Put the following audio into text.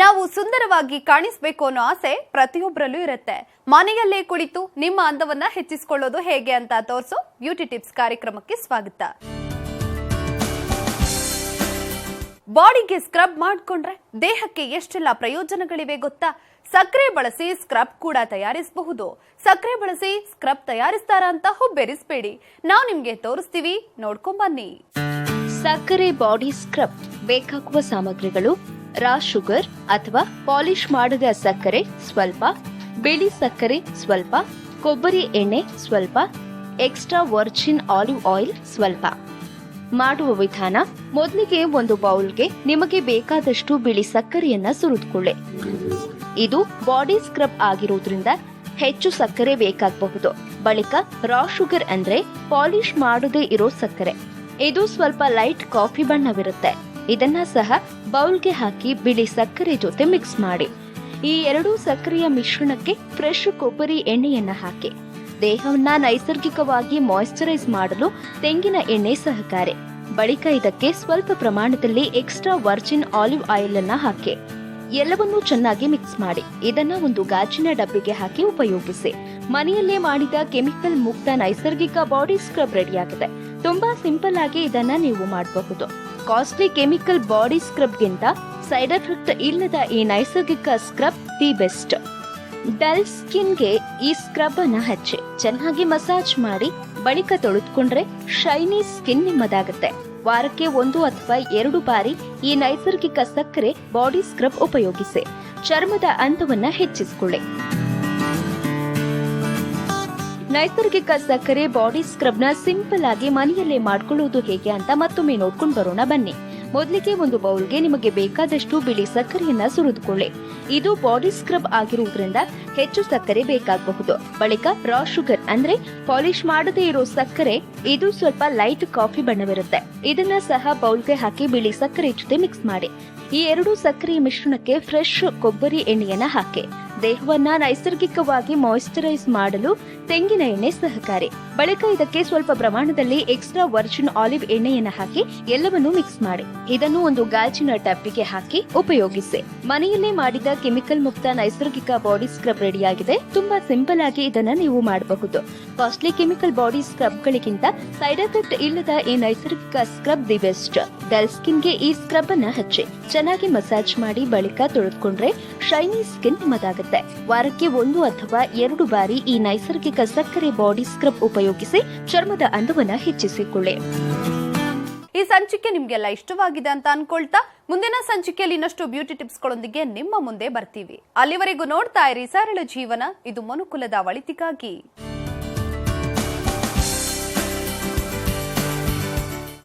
ನಾವು ಸುಂದರವಾಗಿ ಕಾಣಿಸ್ಬೇಕು ಅನ್ನೋ ಆಸೆ ಪ್ರತಿಯೊಬ್ಬರಲ್ಲೂ ಇರುತ್ತೆ. ಮನೆಯಲ್ಲೇ ಕುಳಿತು ನಿಮ್ಮ ಅಂದವನ್ನ ಹೆಚ್ಚಿಸಿಕೊಳ್ಳೋದು ಹೇಗೆ ಅಂತ ತೋರಿಸೋ ಬ್ಯೂಟಿ ಟಿಪ್ಸ್ ಕಾರ್ಯಕ್ರಮಕ್ಕೆ ಸ್ವಾಗತ. ಬಾಡಿಗೆ ಸ್ಕ್ರಬ್ ಮಾಡ್ಕೊಂಡ್ರೆ ದೇಹಕ್ಕೆ ಎಷ್ಟೆಲ್ಲ ಪ್ರಯೋಜನಗಳಿವೆ ಗೊತ್ತಾ? ಸಕ್ಕರೆ ಬಳಸಿ ಸ್ಕ್ರಬ್ ಕೂಡ ತಯಾರಿಸಬಹುದು. ಸಕ್ಕರೆ ಬಳಸಿ ಸ್ಕ್ರಬ್ ತಯಾರಿಸ್ತಾರ ಅಂತ ಹುಬ್ಬೇರಿಸಬೇಡಿ. ನಾವು ನಿಮ್ಗೆ ತೋರಿಸ್ತೀವಿ ನೋಡ್ಕೊಂಬನ್ನಿ ಸಕ್ಕರೆ ಬಾಡಿ ಸ್ಕ್ರಬ್ ಬೇಕಾಗುವ ಸಾಮಗ್ರಿಗಳು ರಾ ಶುಗರ್ ಅಥವಾ ಪಾಲಿಶ್ ಮಾಡಿದ ಸಕ್ಕರೆ ಸ್ವಲ್ಪ ಬಿಳಿ ಸಕ್ಕರೆ ಸ್ವಲ್ಪ, ಕೊಬ್ಬರಿ ಎಣ್ಣೆ ಸ್ವಲ್ಪ, ಎಕ್ಸ್ಟ್ರಾ ವರ್ಜಿನ್ ಆಲಿವ್ ಆಯಿಲ್ ಸ್ವಲ್ಪ. ಮಾಡುವ ವಿಧಾನ, ಮೊದಲಿಗೆ ಒಂದು ಬೌಲ್ಗೆ ನಿಮಗೆ ಬೇಕಾದಷ್ಟು ಬಿಳಿ ಸಕ್ಕರೆಯನ್ನ ಸುರಿದುಕೊಳ್ಳಿ. ಇದು ಬಾಡಿ ಸ್ಕ್ರಬ್ ಆಗಿರುವುದರಿಂದ ಹೆಚ್ಚು ಸಕ್ಕರೆ ಬೇಕಾಗಬಹುದು. ಬಳಿಕ ರಾ ಶುಗರ್ ಅಂದ್ರೆ ಪಾಲಿಶ್ ಮಾಡದೇ ಇರೋ ಸಕ್ಕರೆ. ಇದು ಸ್ವಲ್ಪ ಲೈಟ್ ಕಾಫಿ ಬಣ್ಣವಿರುತ್ತೆ. ಇದನ್ನ ಸಹ ಬೌಲ್ಗೆ ಹಾಕಿ ಬಿಳಿ ಸಕ್ಕರೆ ಜೊತೆ ಮಿಕ್ಸ್ ಮಾಡಿ. ಈ ಎರಡೂ ಸಕ್ಕರೆಯ ಮಿಶ್ರಣಕ್ಕೆ ಫ್ರೆಶ್ ಕೊಬ್ಬರಿ ಎಣ್ಣೆಯನ್ನ ಹಾಕಿ. ದೇಹವನ್ನ ನೈಸರ್ಗಿಕವಾಗಿ ಮಾಯಿಶ್ಚರೈಸ್ ಮಾಡಲು ತೆಂಗಿನ ಎಣ್ಣೆ ಸಹಕಾರಿ. ಬಳಿಕ ಇದಕ್ಕೆ ಸ್ವಲ್ಪ ಪ್ರಮಾಣದಲ್ಲಿ ಎಕ್ಸ್ಟ್ರಾ ವರ್ಜಿನ್ ಆಲಿವ್ ಆಯಿಲ್ ಅನ್ನ ಹಾಕಿ. ಎಲ್ಲವನ್ನೂ ಚೆನ್ನಾಗಿ ಮಿಕ್ಸ್ ಮಾಡಿ. ಇದನ್ನ ಒಂದು ಗಾಜಿನ ಡಬ್ಬಿಗೆ ಹಾಕಿ ಉಪಯೋಗಿಸಿ. ಮನೆಯಲ್ಲೇ ಮಾಡಿದ ಕೆಮಿಕಲ್ ಮುಕ್ತ ನೈಸರ್ಗಿಕ ಬಾಡಿ ಸ್ಕ್ರಬ್ ರೆಡಿಯಾಗಿದೆ ತುಂಬಾ ಸಿಂಪಲ್ ಆಗಿ ಇದನ್ನ ನೀವು ಮಾಡಬಹುದು. ಕಾಸ್ಟ್ಲಿ ಕೆಮಿಕಲ್ ಬಾಡಿ ಸ್ಕ್ರಬ್ಗಿಂತ ಸೈಡ್ ಎಫೆಕ್ಟ್ ಇಲ್ಲದ ಈ ನೈಸರ್ಗಿಕ ಸ್ಕ್ರಬ್ ದಿ ಬೆಸ್ಟ್ ಡಲ್ ಸ್ಕಿನ್ಗೆ ಈ ಸ್ಕ್ರಬ್ ಅನ್ನ ಹಚ್ಚಿ, ಚೆನ್ನಾಗಿ ಮಸಾಜ್ ಮಾಡಿ, ಬಳಿಕ ತೊಳೆದುಕೊಂಡ್ರೆ ಶೈನಿ ಸ್ಕಿನ್ ನಿಮ್ಮದಾಗುತ್ತೆ. ವಾರಕ್ಕೆ ಒಂದು ಅಥವಾ ಎರಡು ಬಾರಿ ಈ ನೈಸರ್ಗಿಕ ಸಕ್ಕರೆ ಬಾಡಿ ಸ್ಕ್ರಬ್ ಉಪಯೋಗಿಸಿ. ಚರ್ಮದ ಅಂತವನ್ನ ಹೆಚ್ಚಿಸಿಕೊಳ್ಳಿ. ನೈಸರ್ಗಿಕ ಸಕ್ಕರೆ ಬಾಡಿ ಸ್ಕ್ರಬ್ನ ಸಿಂಪಲ್ ಆಗಿ ಮನೆಯಲ್ಲೇ ಮಾಡ್ಕೊಳ್ಳೋದು ಹೇಗೆ ಅಂತ ಮತ್ತೊಮ್ಮೆ ನೋಡ್ಕೊಂಡು ಬರೋಣ ಬನ್ನಿ. ಮೊದಲಿಗೆ ಒಂದು ಬೌಲ್ಗೆ ನಿಮಗೆ ಬೇಕಾದಷ್ಟು ಬಿಳಿ ಸಕ್ಕರೆಯನ್ನ ಸುರಿದುಕೊಳ್ಳಿ. ಇದು ಬಾಡಿ ಸ್ಕ್ರಬ್ ಆಗಿರುವುದರಿಂದ ಹೆಚ್ಚು ಸಕ್ಕರೆ ಬೇಕಾಗಬಹುದು. ಬಳಿಕ ರಾ ಶುಗರ್ ಅಂದ್ರೆ ಪಾಲಿಶ್ ಮಾಡದೇ ಇರೋ ಸಕ್ಕರೆ, ಇದು ಸ್ವಲ್ಪ ಲೈಟ್ ಕಾಫಿ ಬಣ್ಣವಿರುತ್ತೆ. ಇದನ್ನ ಸಹ ಬೌಲ್ಗೆ ಹಾಕಿ ಬಿಳಿ ಸಕ್ಕರೆ ಜೊತೆ ಮಿಕ್ಸ್ ಮಾಡಿ. ಈ ಎರಡು ಸಕ್ಕರೆ ಮಿಶ್ರಣಕ್ಕೆ ಫ್ರೆಶ್ ಕೊಬ್ಬರಿ ಎಣ್ಣೆಯನ್ನ ಹಾಕಿ. ದೇಹವನ್ನ ನೈಸರ್ಗಿಕವಾಗಿ ಮಾಯಿಶ್ಚರೈಸ್ ಮಾಡಲು ತೆಂಗಿನ ಎಣ್ಣೆ ಸಹಕಾರಿ. ಬಳಿಕ ಇದಕ್ಕೆ ಸ್ವಲ್ಪ ಪ್ರಮಾಣದಲ್ಲಿ ಎಕ್ಸ್ಟ್ರಾ ವರ್ಜಿನ್ ಆಲಿವ್ ಎಣ್ಣೆಯನ್ನು ಹಾಕಿ ಎಲ್ಲವನ್ನೂ ಮಿಕ್ಸ್ ಮಾಡಿ. ಇದನ್ನು ಒಂದು ಗಾಜಿನ ಟಬ್ಬಿಗೆ ಹಾಕಿ ಉಪಯೋಗಿಸಿ. ಮನೆಯಲ್ಲೇ ಮಾಡಿದ ಕೆಮಿಕಲ್ ಮುಕ್ತ ನೈಸರ್ಗಿಕ ಬಾಡಿ ಸ್ಕ್ರಬ್ ರೆಡಿಯಾಗಿದೆ. ತುಂಬಾ ಸಿಂಪಲ್ ಆಗಿ ಇದನ್ನ ನೀವು ಮಾಡಬಹುದು. ಕಾಸ್ಟ್ಲಿ ಕೆಮಿಕಲ್ ಬಾಡಿ ಸ್ಕ್ರಬ್ ಗಳಿಗಿಂತ ಸೈಡ್ ಎಫೆಕ್ಟ್ ಇಲ್ಲದ ಈ ನೈಸರ್ಗಿಕ ಸ್ಕ್ರಬ್ ದಿ ಬೆಸ್ಟ್ ಡಲ್ ಸ್ಕಿನ್ಗೆ ಈ ಸ್ಕ್ರಬ್ ಅನ್ನ ಹಚ್ಚಿ. ಚೆನ್ನಾಗಿ ಮಸಾಜ್ ಮಾಡಿ ಬಳಿಕ ತೊಳೆದುಕೊಂಡ್ರೆ ಶೈನಿ ಸ್ಕಿನ್ ನಿಮ್ಮದಾಗುತ್ತೆ. ವಾರಕ್ಕೆ ಒಂದು ಅಥವಾ ಎರಡು ಬಾರಿ ಈ ನೈಸರ್ಗಿಕ ಸಕ್ಕರೆ ಬಾಡಿ ಸ್ಕ್ರಬ್ ಉಪಯೋಗಿಸಿ ಚರ್ಮದ ಅಂದವನ್ನ ಹೆಚ್ಚಿಸಿಕೊಳ್ಳಿ. ಈ ಸಂಚಿಕೆ ನಿಮ್ಗೆಲ್ಲ ಇಷ್ಟವಾಗಿದೆ ಅಂತ ಅನ್ಕೊಳ್ತಾ ಮುಂದಿನ ಸಂಚಿಕೆಯಲ್ಲಿ ಇನ್ನಷ್ಟು ಬ್ಯೂಟಿ ಟಿಪ್ಸ್ ಗಳೊಂದಿಗೆ ನಿಮ್ಮ ಮುಂದೆ ಬರ್ತೀವಿ. ಅಲ್ಲಿವರೆಗೂ ನೋಡ್ತಾ ಇರಿ ಸರಳ ಜೀವನ, ಇದು ಮನುಕುಲದ ಒಳಿತಿಗಾಗಿ